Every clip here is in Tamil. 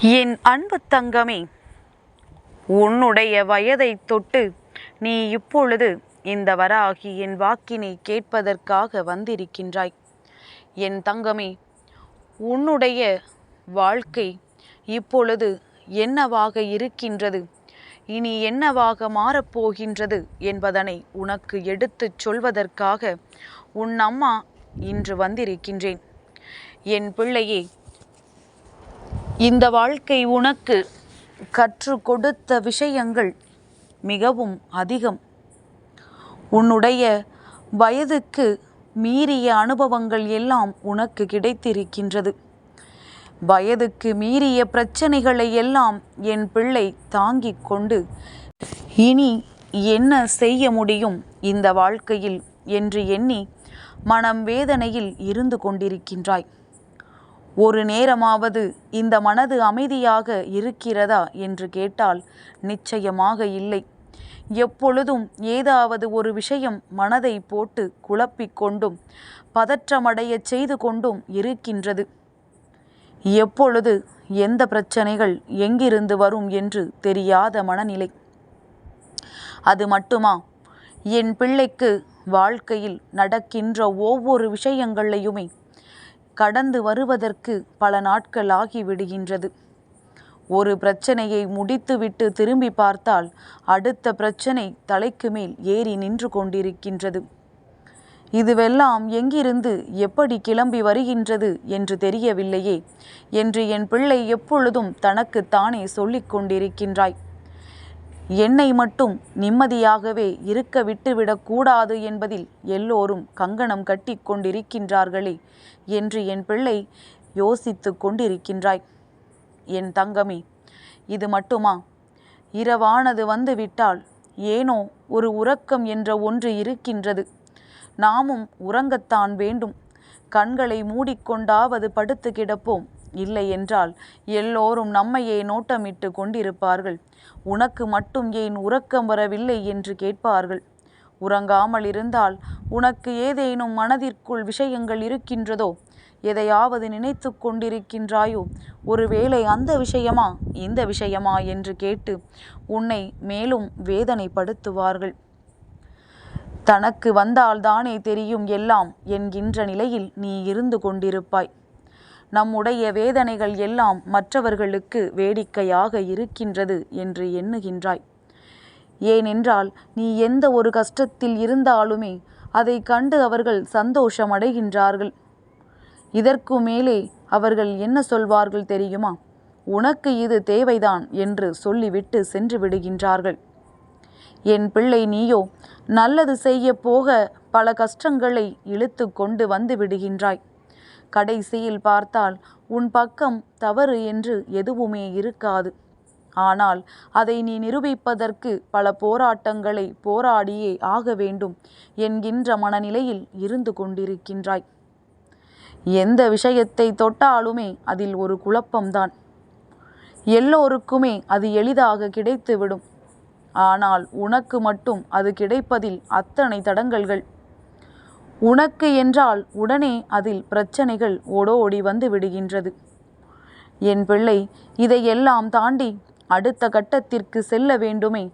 என் அன்பு தங்கமே உன்னுடைய வயதைத் தொட்டு நீ இப்பொழுது இந்த வராகி என் வாக்கினை கேட்பதற்காக வந்திருக்கின்றாய். என் தங்கமே உன்னுடைய வாழ்க்கை இப்பொழுது என்னவாக இருக்கின்றது? இனி என்னவாக மாறப்போகின்றது என்பதனை உனக்கு எடுத்துச் சொல்வதற்காக உன் அம்மா இன்று வந்திருக்கின்றேன். என் பிள்ளையே இந்த வாழ்க்கை உனக்கு கற்றுக் கொடுத்த விஷயங்கள் மிகவும் அதிகம். உன்னுடைய வயதுக்கு மீறிய அனுபவங்கள் எல்லாம் உனக்கு கிடைத்திருக்கின்றது. வயதுக்கு மீறிய பிரச்சனைகளை எல்லாம் என் பிள்ளை தாங்கிக் கொண்டு இனி என்ன செய்ய முடியும் இந்த வாழ்க்கையில்? என்று எண்ணி மனம் வேதனையில் இருந்து கொண்டிருக்கின்றாய். ஒரு நேரமாவது இந்த மனது அமைதியாக இருக்கிறதா என்று கேட்டால் நிச்சயமாக இல்லை. எப்பொழுதும் ஏதாவது ஒரு விஷயம் மனதை போட்டு குழப்பிக் கொண்டும் பதற்றமடையச் செய்து கொண்டும் இருக்கின்றது. எப்பொழுது எந்த பிரச்சனைகள் எங்கிருந்து வரும் என்று தெரியாத மனநிலை. அது மட்டுமா? என் பிள்ளைக்கு வாழ்க்கையில் நடக்கின்ற ஒவ்வொரு விஷயங்களையுமே கடந்து வருவதற்கு பல நாட்கள் ஆகிவிடுகின்றது. ஒரு பிரச்சனையை முடித்துவிட்டு திரும்பி பார்த்தால் அடுத்த பிரச்சனை தலைக்கு மேல் ஏறி நின்று கொண்டிருக்கின்றது. இதுவெல்லாம் எங்கிருந்து எப்படி கிளம்பி வருகின்றது என்று தெரியவில்லையே என்று என் பிள்ளை எப்பொழுதும் தனக்கு தானே சொல்லிக் கொண்டிருக்கின்றாய். என்னை மட்டும் நிம்மதியாகவே இருக்க விட்டுவிடக்கூடாது என்பதில் எல்லோரும் கங்கணம் கட்டி கொண்டிருக்கின்றார்களே என்று என் பிள்ளை யோசித்து கொண்டிருக்கின்றாய். என் தங்கமே இது மட்டுமா? இரவானது வந்துவிட்டால் ஏனோ ஒரு உறக்கம் என்ற ஒன்று இருக்கின்றது. நாமும் உறங்கத்தான் வேண்டும். கண்களை மூடிக்கொண்டாவது படுத்து கிடப்போம் இல்லை என்றால் எல்லோரும் நம்மையே நோட்டமிட்டு கொண்டிருப்பார்கள். உனக்கு மட்டும் ஏன் உறக்கம் வரவில்லை என்று கேட்பார்கள். உறங்காமல் இருந்தால் உனக்கு ஏதேனும் மனதிற்குள் விஷயங்கள் இருக்கின்றதோ? எதையாவது நினைத்து கொண்டிருக்கின்றாயோ? ஒருவேளை அந்த விஷயமா? இந்த விஷயமா? என்று கேட்டு உன்னை மேலும் வேதனைப்படுத்துவார்கள். தனக்கு வந்தால்தானே தெரியும் எல்லாம் என்கின்ற நிலையில் நீ இருந்து கொண்டிருப்பாய். நம்முடைய வேதனைகள் எல்லாம் மற்றவர்களுக்கு வேடிக்கையாக இருக்கின்றது என்று எண்ணுகின்றாய். ஏனென்றால் நீ எந்த ஒரு கஷ்டத்தில் இருந்தாலுமே அதை கண்டு அவர்கள் சந்தோஷமடைகின்றார்கள். இதற்கு மேலே அவர்கள் என்ன சொல்வார்கள் தெரியுமா? உனக்கு இது தேவைதான் என்று சொல்லிவிட்டு சென்று விடுகின்றார்கள். என் பிள்ளை நீயோ நல்லது செய்ய போக பல கஷ்டங்களை இழுத்து கொண்டு வந்து விடுகின்றாய். கடைசியில் பார்த்தால் உன் பக்கம் தவறு என்று எதுவுமே இருக்காது. ஆனால் அதை நீ நிரூபிப்பதற்கு பல போராட்டங்களை போராடியே ஆக வேண்டும் என்கின்ற மனநிலையில் இருந்து கொண்டிருக்கின்றாய். எந்த விஷயத்தை தொட்டாலுமே அதில் ஒரு குழப்பம்தான். எல்லோருக்குமே அது எளிதாக கிடைத்துவிடும். ஆனால் உனக்கு மட்டும் அது கிடைப்பதில் அத்தனை தடங்கல்கள். உனக்கு என்றால் உடனே அதில் பிரச்சனைகள் ஓடோடி வந்து விடுகின்றது. என் பிள்ளை இதையெல்லாம் தாண்டி அடுத்த கட்டத்திற்கு செல்ல வேண்டுமே.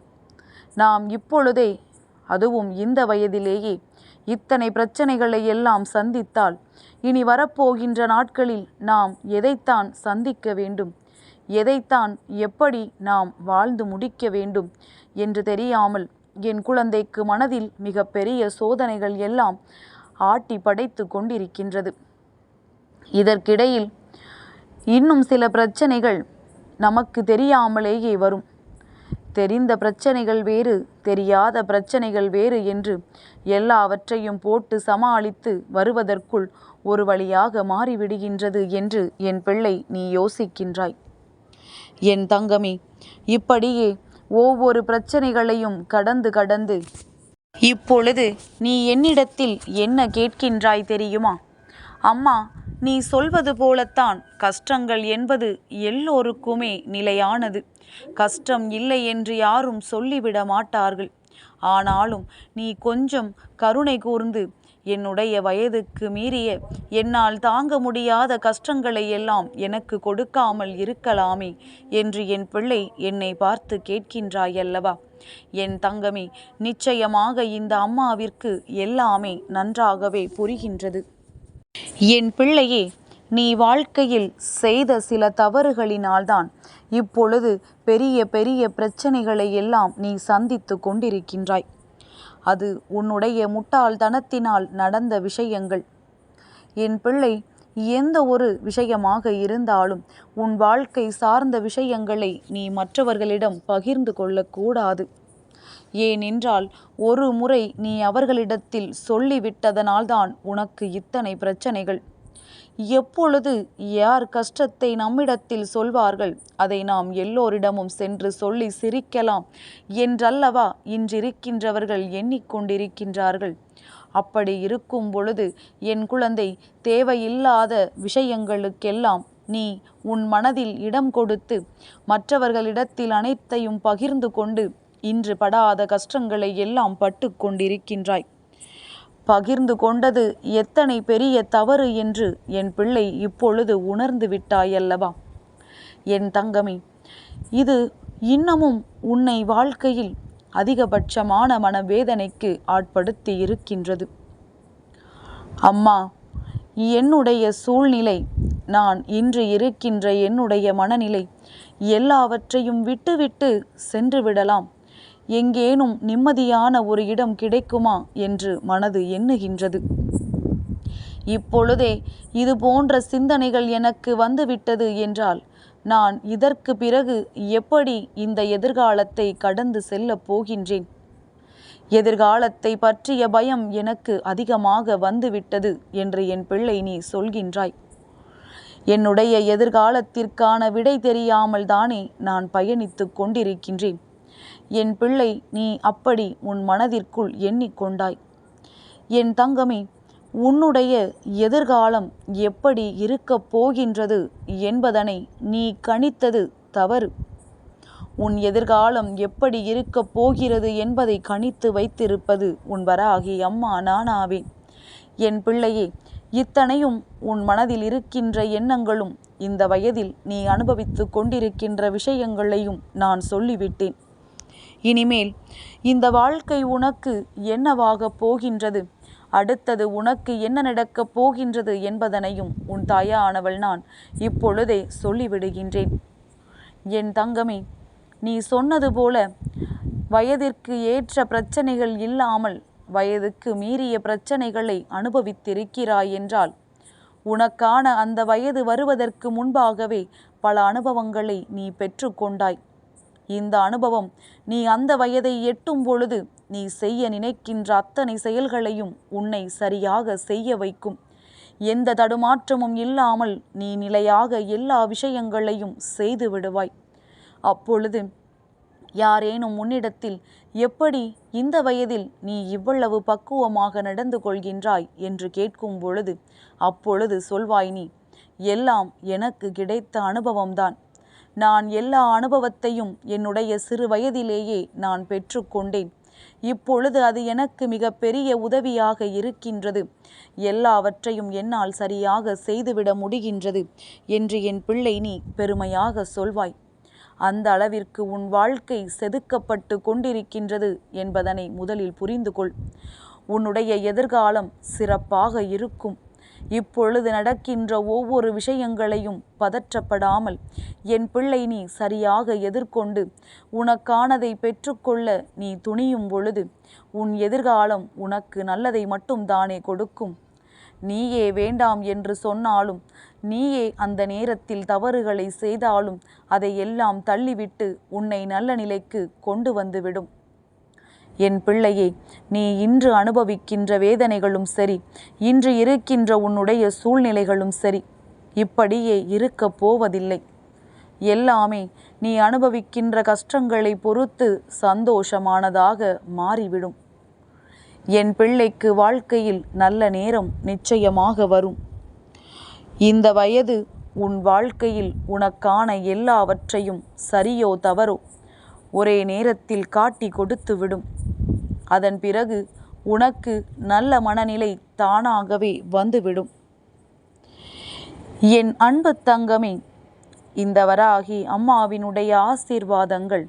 நாம் இப்பொழுதே அதுவும் இந்த வயதிலேயே இத்தனை பிரச்சனைகளை எல்லாம் சந்தித்தால் இனி வரப்போகின்ற நாட்களில் நாம் எதைத்தான் சந்திக்க வேண்டும்? எதைத்தான் எப்படி நாம் வாழ்ந்து முடிக்க வேண்டும்? என்று தெரியாமல் என் குழந்தைக்கு மனதில் மிக பெரிய சோதனைகள் எல்லாம் ஆட்டி படைத்து கொண்டிருக்கின்றது. இதற்கிடையில் இன்னும் சில பிரச்சனைகள் நமக்கு தெரியாமலேயே வரும். தெரிந்த பிரச்சனைகள் வேறு தெரியாத பிரச்சனைகள் வேறு என்று எல்லாவற்றையும் போட்டு சமாளித்து வருவதற்குள் ஒரு வழியாக மாறிவிடுகின்றது என்று என் பிள்ளை நீ யோசிக்கின்றாய். என் தங்கமே இப்படியே ஒவ்வொரு பிரச்சனைகளையும் கடந்து கடந்து இப்பொழுது நீ என்னிடத்தில் என்ன கேட்கின்றாய் தெரியுமா? அம்மா நீ சொல்வது போலத்தான் கஷ்டங்கள் என்பது எல்லோருக்குமே நிலையானது. கஷ்டம் இல்லை என்று யாரும் சொல்லிவிட மாட்டார்கள். ஆனாலும் நீ கொஞ்சம் கருணை கூர்ந்து என்னுடைய வயதுக்கு மீறிய என்னால் தாங்க முடியாத கஷ்டங்களை எல்லாம் எனக்கு கொடுக்காமல் இருக்கலாமே என்று என் பிள்ளை என்னை பார்த்து கேட்கின்றாயல்லவா. என் தங்கமே நிச்சயமாக இந்த அம்மாவிற்கு எல்லாமே நன்றாகவே புரிகின்றது. என் பிள்ளையே நீ வாழ்க்கையில் செய்த சில தவறுகளினால்தான் இப்பொழுது பெரிய பெரிய பிரச்சனைகளை எல்லாம் நீ சந்தித்து கொண்டிருக்கின்றாய். அது உன்னுடைய முட்டாள்தனத்தினால் நடந்த விஷயங்கள். என் பிள்ளை எந்த ஒரு விஷயமாக இருந்தாலும் உன் வாழ்க்கை சார்ந்த விஷயங்களை நீ மற்றவர்களிடம் பகிர்ந்து கொள்ளக்கூடாது ஏனென்றால் ஒரு முறை நீ அவர்களிடத்தில் சொல்லிவிட்டதனால்தான் உனக்கு இத்தனை பிரச்சனைகள். எப்பொழுது யார் கஷ்டத்தை நம்மிடத்தில் சொல்வார்கள்? அதை நாம் எல்லோரிடமும் சென்று சொல்லி சிரிக்கலாம். என்றல்லவா இன்றிருக்கின்றவர்கள் எண்ணிக்கொண்டிருக்கின்றார்கள். அப்படி இருக்கும் பொழுது என் குழந்தை தேவையில்லாத விஷயங்களுக்கெல்லாம் நீ உன் மனதில் இடம் கொடுத்து மற்றவர்களிடத்தில் அனைத்தையும் பகிர்ந்து கொண்டு இன்று படாத கஷ்டங்களை எல்லாம் பட்டு கொண்டிருக்கின்றாய் பகிர்ந்து கொண்டது எத்தனை பெரிய தவறு என்று என் பிள்ளை இப்பொழுது உணர்ந்து விட்டாயல்லவா? என் தங்கமே இது இன்னமும் உன்னை வாழ்க்கையில் அதிகபட்சமான மனவேதனைக்கு ஆட்படுத்தி இருக்கின்றது. அம்மா என்னுடைய சூழ்நிலை நான் இன்று இருக்கின்ற என்னுடைய மனநிலை எல்லாவற்றையும் விட்டுவிட்டு சென்று விடலாம். எங்கேனும் நிம்மதியான ஒரு இடம் கிடைக்குமா என்று மனது எண்ணுகின்றது. இப்பொழுதே இது போன்ற சிந்தனைகள் எனக்கு வந்துவிட்டது என்றால் நான் இதற்கு பிறகு எப்படி இந்த எதிர்காலத்தை கடந்து செல்லப் போகின்றேன்? எதிர்காலத்தை பற்றிய பயம் எனக்கு அதிகமாக வந்துவிட்டது என்று என் பிள்ளை நீ சொல்கின்றாய். என்னுடைய எதிர்காலத்திற்கான விடை தெரியாமல் தானே நான் பயணித்து கொண்டிருக்கின்றேன். என் பிள்ளை நீ அப்படி உன் மனதிற்குள் எண்ணிக்கொண்டாய் என் தங்கமே உன்னுடைய எதிர்காலம் எப்படி இருக்கப் போகின்றது என்பதனை நீ கணித்தது தவறு. உன் எதிர்காலம் எப்படி இருக்கப் போகிறது என்பதை கணித்து வைத்திருப்பது உன் வராகி அம்மா நானாவேன் என் பிள்ளையே இத்தனையும் உன் மனதில் இருக்கின்ற எண்ணங்களும் இந்த வயதில் நீ அனுபவித்து கொண்டிருக்கின்ற விஷயங்களையும் நான் சொல்லிவிட்டேன். இனிமேல் இந்த வாழ்க்கை உனக்கு என்னவாக போகின்றது? அடுத்தது உனக்கு என்ன நடக்கப் போகின்றது என்பதனையும் உன் தாயானவள் நான் இப்பொழுதே சொல்லிவிடுகின்றேன். என் தங்கமே நீ சொன்னது போல வயதிற்கு ஏற்ற பிரச்சனைகள் இல்லாமல் வயதுக்கு மீறிய பிரச்சனைகளை அனுபவித்திருக்கிறாய் என்றால் உனக்கான அந்த வயது வருவதற்கு முன்பாகவே பல அனுபவங்களை நீ பெற்றுக்கொண்டாய் இந்த அனுபவம். நீ அந்த வயதை எட்டும் பொழுது நீ செய்ய நினைக்கின்ற அத்தனை செயல்களையும் உன்னை சரியாக செய்ய வைக்கும். எந்த தடுமாற்றமும் இல்லாமல் நீ நிலையாக எல்லா விஷயங்களையும் செய்து விடுவாய். அப்பொழுது யாரேனும் உன்னிடத்தில் எப்படி இந்த வயதில் நீ இவ்வளவு பக்குவமாக நடந்து கொள்கின்றாய்? என்று கேட்கும் பொழுது அப்பொழுது சொல்வாய் நீ எல்லாம் எனக்கு கிடைத்த அனுபவம்தான். நான் எல்லா அனுபவத்தையும் என்னுடைய சிறு வயதிலேயே நான் பெற்றுக்கொண்டேன். இப்பொழுது அது எனக்கு மிக பெரிய உதவியாக இருக்கின்றது. எல்லாவற்றையும் என்னால் சரியாக செய்துவிட முடிகின்றது என்று என் பிள்ளை நீ பெருமையாக சொல்வாய். அந்த அளவிற்கு உன் வாழ்க்கை செதுக்கப்பட்டு கொண்டிருக்கின்றது என்பதனை முதலில் புரிந்து கொள் உன்னுடைய எதிர்காலம் சிறப்பாக இருக்கும். இப்பொழுது நடக்கின்ற ஒவ்வொரு விஷயங்களையும் பதற்றப்படாமல் என் பிள்ளை நீ சரியாக எதிர்கொண்டு உனக்கானதை பெற்றுக்கொள்ள நீ துணியும் பொழுது உன் எதிர்காலம் உனக்கு நல்லதை மட்டும் தானே கொடுக்கும். நீயே வேண்டாம் என்று சொன்னாலும் நீயே அந்த நேரத்தில் தவறுகளை செய்தாலும் அதை எல்லாம் தள்ளிவிட்டு உன்னை நல்ல நிலைக்கு கொண்டு வந்துவிடும் என் பிள்ளையே நீ இன்று அனுபவிக்கின்ற வேதனைகளும் சரி இன்று இருக்கின்ற உன்னுடைய சூழ்நிலைகளும் சரி இப்படியே இருக்கப் போவதில்லை. எல்லாமே நீ அனுபவிக்கின்ற கஷ்டங்களை பொறுத்து சந்தோஷமானதாக மாறிவிடும். என் பிள்ளைக்கு வாழ்க்கையில் நல்ல நேரம் நிச்சயமாக வரும். இந்த வயது உன் வாழ்க்கையில் உனக்கான எல்லாவற்றையும் சரியோ தவறோ ஒரே நேரத்தில் காட்டி கொடுத்து விடும். அதன் பிறகு உனக்கு நல்ல மனநிலை தானாகவே வந்துவிடும். என் அன்பு தங்கமே இந்த வராகி அம்மாவினுடைய ஆசீர்வாதங்கள்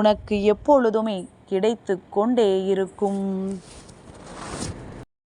உனக்கு எப்பொழுதுமே கிடைத்து கொண்டே இருக்கும்.